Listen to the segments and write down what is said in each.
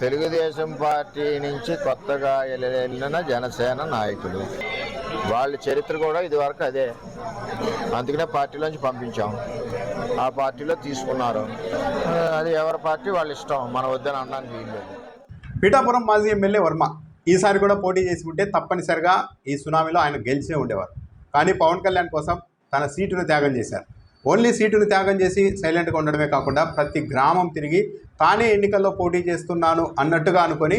Telugu Desam party నుంచి కొత్తగా వెళ్ళిన జనసేన నాయకులు. వాళ్ళ చరిత్ర కూడా ఇదివరకు అదే. అందుకనే పార్టీలోంచి పంపించాం. ఆ పార్టీలో తీసుకున్నారు. అది ఎవరి పార్టీ? వాళ్ళ ఇష్టం. మన వద్దని అనడానికి వీల్లేదు పీఠాపురం మాజీ ఎమ్మెల్యే వర్మ ఈసారి కూడా పోటీ చేసి ఉంటే తప్పనిసరిగా ఈ సునామీలో ఆయన గెలిచే ఉండేవారు. కానీ పవన్ కళ్యాణ్ కోసం తన సీటును త్యాగం చేశారు. ఓన్లీ సీటును త్యాగం చేసి సైలెంట్గా ఉండడమే కాకుండా ప్రతి గ్రామం తిరిగి తానే ఎన్నికల్లో పోటీ చేస్తున్నాను అన్నట్టుగా అనుకొని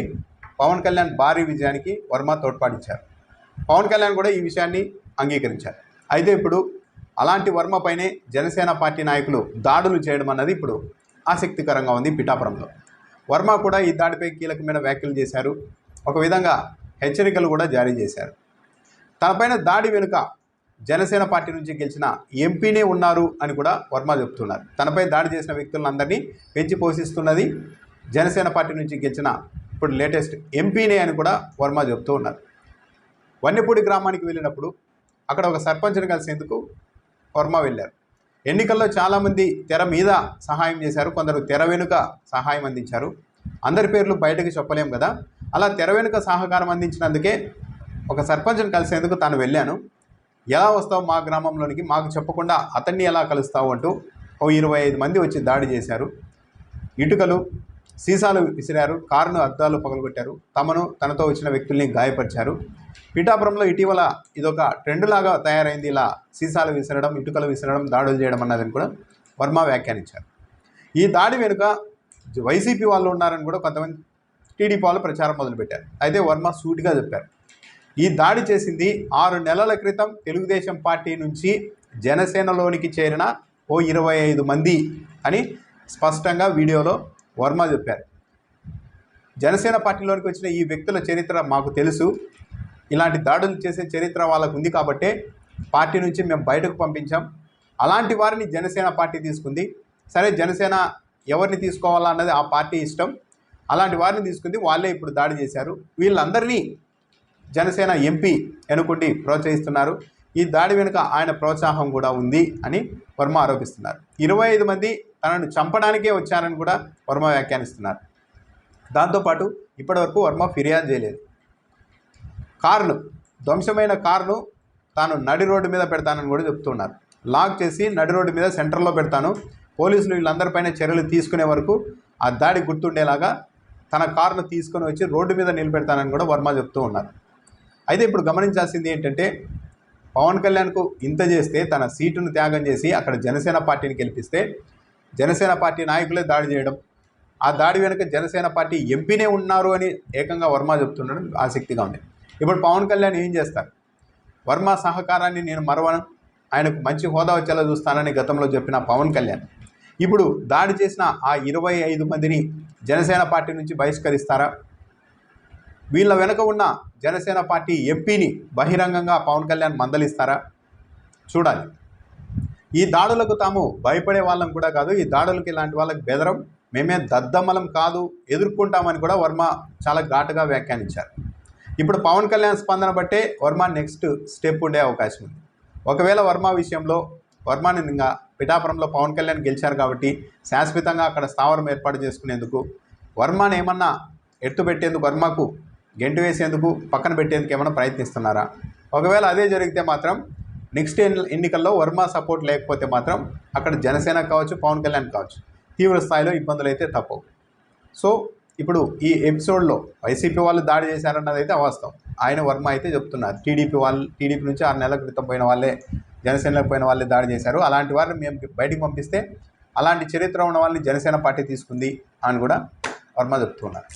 పవన్ కళ్యాణ్ భారీ విజయానికి వర్మ తోడ్పాటిచ్చారు పవన్ కళ్యాణ్ కూడా ఈ విషయాన్ని అంగీకరించారు. అయితే ఇప్పుడు అలాంటి వర్మపైనే జనసేన పార్టీ నాయకులు దాడులు చేయడం అన్నది ఇప్పుడు ఆసక్తికరంగా ఉంది పిఠాపురంలో. వర్మ కూడా ఈ దాడిపై కీలకమైన వ్యాఖ్యలు చేశారు. ఒక విధంగా హెచ్చరికలు కూడా జారీ చేశారు. తనపైన దాడి వెనుక జనసేన పార్టీ నుంచి గెలిచిన ఎంపీనే ఉన్నారు అని కూడా వర్మ చెప్తున్నారు. తనపై దాడి చేసిన వ్యక్తులందరినీ పెంచి పోషిస్తున్నది జనసేన పార్టీ నుంచి గెలిచిన ఇప్పుడు లేటెస్ట్ ఎంపీనే అని కూడా వర్మ చెప్తూ ఉన్నారు. వన్నెపూడి గ్రామానికి వెళ్ళినప్పుడు అక్కడ ఒక సర్పంచ్ని కలిసేందుకు వర్మ వెళ్ళారు. ఎన్నికల్లో చాలామంది తెర మీద సహాయం చేశారు కొందరు తెర వెనుక సహాయం అందించారు. అందరి పేర్లు బయటకు చెప్పలేం కదా. అలా తెర వెనుక సహకారం అందించినందుకే ఒక సర్పంచ్ని కలిసేందుకు తాను వెళ్ళాను. ఎలా వస్తావు మా గ్రామంలోనికి? మాకు చెప్పకుండా అతన్ని ఎలా కలుస్తావు అంటూ ఓ ఇరవై ఐదు మంది వచ్చి దాడి చేశారు. ఇటుకలు సీసాలు విసిరారు కారును అద్దాలు పగలగొట్టారు. తమను తనతో వచ్చిన వ్యక్తుల్ని గాయపరిచారు. పిఠాపురంలో ఇటీవల ఇదొక ట్రెండ్ లాగా తయారైంది. ఇలా సీసాలు విసరడం ఇటుకలు విసరడం దాడులు చేయడం అన్నదని కూడా వర్మ వ్యాఖ్యానించారు. ఈ దాడి వెనుక వైసీపీ వాళ్ళు ఉన్నారని కూడా కొంతమంది టీడీపీ వాళ్ళు ప్రచారం మొదలుపెట్టారు. అయితే వర్మ సూటిగా చెప్పారు. ఈ దాడి చేసింది ఆరు నెలల క్రితం తెలుగుదేశం పార్టీ నుంచి జనసేనలోనికి చేరిన ఓ ఇరవై ఐదు మంది అని స్పష్టంగా వీడియోలో వర్మ చెప్పారు. జనసేన పార్టీలోనికి వచ్చిన ఈ వ్యక్తుల చరిత్ర మాకు తెలుసు. ఇలాంటి దాడులు చేసే చరిత్ర వాళ్ళకు ఉంది కాబట్టే పార్టీ నుంచి మేము బయటకు పంపించాం. అలాంటి వారిని జనసేన పార్టీ తీసుకుంది. సరే జనసేన ఎవరిని తీసుకోవాలా అన్నది ఆ పార్టీ ఇష్టం. అలాంటి వారిని తీసుకుంది. వాళ్ళే ఇప్పుడు దాడి చేశారు. వీళ్ళందరినీ జనసేన ఎంపీ ఎనుకుంటి ప్రోత్సహిస్తున్నారు. ఈ దాడి వెనుక ఆయన ప్రోత్సాహం కూడా ఉంది అని వర్మ ఆరోపిస్తున్నారు. ఇరవై ఐదు మంది తనను చంపడానికే వచ్చారని కూడా వర్మ వ్యాఖ్యానిస్తున్నారు. దాంతోపాటు ఇప్పటివరకు వర్మ ఫిర్యాదు చేయలేదు. కారును ధ్వంసమైన కారును తాను నడి రోడ్డు మీద పెడతానని కూడా చెప్తున్నారు. లాక్ చేసి నడి రోడ్డు మీద సెంటర్లో పెడతాను. పోలీసులు వీళ్ళందరిపైన చర్యలు తీసుకునే వరకు ఆ దాడి గుర్తుండేలాగా తన కారును తీసుకొని వచ్చి రోడ్డు మీద నిలబెడతానని కూడా వర్మ చెప్తూ ఉన్నారు. అయితే ఇప్పుడు గమనించాల్సింది ఏంటంటే పవన్ కళ్యాణ్కు ఇంత చేస్తే తన సీటును త్యాగం చేసి అక్కడ జనసేన పార్టీని గెలిపిస్తే జనసేన పార్టీ నాయకులే దాడి చేయడం ఆ దాడి వెనుక జనసేన పార్టీ ఎంపీనే ఉన్నారు అని ఏకంగా వర్మ చెప్తుండడం ఆసక్తిగా ఉంది. ఇప్పుడు పవన్ కళ్యాణ్ ఏం చేస్తారు? వర్మ సహకారాన్ని నేను మరవను ఆయనకు మంచి హోదా వచ్చేలా చూస్తానని గతంలో చెప్పిన పవన్ కళ్యాణ్. ఇప్పుడు దాడి చేసిన ఆ ఇరవై ఐదు మందిని జనసేన పార్టీ నుంచి బహిష్కరిస్తారా? వీళ్ళ వెనుక ఉన్న జనసేన పార్టీ ఎంపీని బహిరంగంగా పవన్ కళ్యాణ్ మందలిస్తారా? చూడాలి. ఈ దాడులకు తాము భయపడే వాళ్ళం కూడా కాదు ఈ దాడులకు ఇలాంటి వాళ్ళకి బెదరం. మేమే దద్దమలం కాదు ఎదుర్కొంటామని కూడా వర్మ చాలా ఘాటుగా వ్యాఖ్యానించారు. ఇప్పుడు పవన్ కళ్యాణ్ స్పందన బట్టే వర్మ నెక్స్ట్ స్టెప్ ఉండే అవకాశం ఉంది. ఒకవేళ వర్మ విషయంలో వర్మని ఇంకా పిఠాపురంలో పవన్ కళ్యాణ్ గెలిచారు కాబట్టి శాశ్వతంగా అక్కడ స్థావరం ఏర్పాటు చేసుకునేందుకు వర్మని ఏమన్నా ఎత్తుపెట్టేందుకు వర్మకు గెంటు వేసేందుకు పక్కన పెట్టేందుకు ఏమైనా ప్రయత్నిస్తున్నారా? ఒకవేళ అదే జరిగితే మాత్రం నెక్స్ట్ ఎన్నికల్లో వర్మ సపోర్ట్ లేకపోతే మాత్రం అక్కడ జనసేన కావచ్చు పవన్ కళ్యాణ్ కావచ్చు. తీవ్ర స్థాయిలో ఇబ్బందులు అయితే తప్పవు. సో ఇప్పుడు ఈ ఎపిసోడ్లో వైసీపీ వాళ్ళు దాడి చేశారన్నది అయితే అవాస్తవం. ఆయన వర్మ అయితే చెప్తున్నారు. టీడీపీ వాళ్ళు టీడీపీ నుంచి ఆరు నెలల క్రితం పోయిన వాళ్ళే జనసేనలకు పోయిన వాళ్ళే దాడి చేశారు. అలాంటి వారిని మేము బయటికి పంపిస్తే అలాంటి చరిత్ర ఉన్న వాళ్ళని జనసేన పార్టీ తీసుకుంది అని కూడా వర్మ చెప్తున్నారు.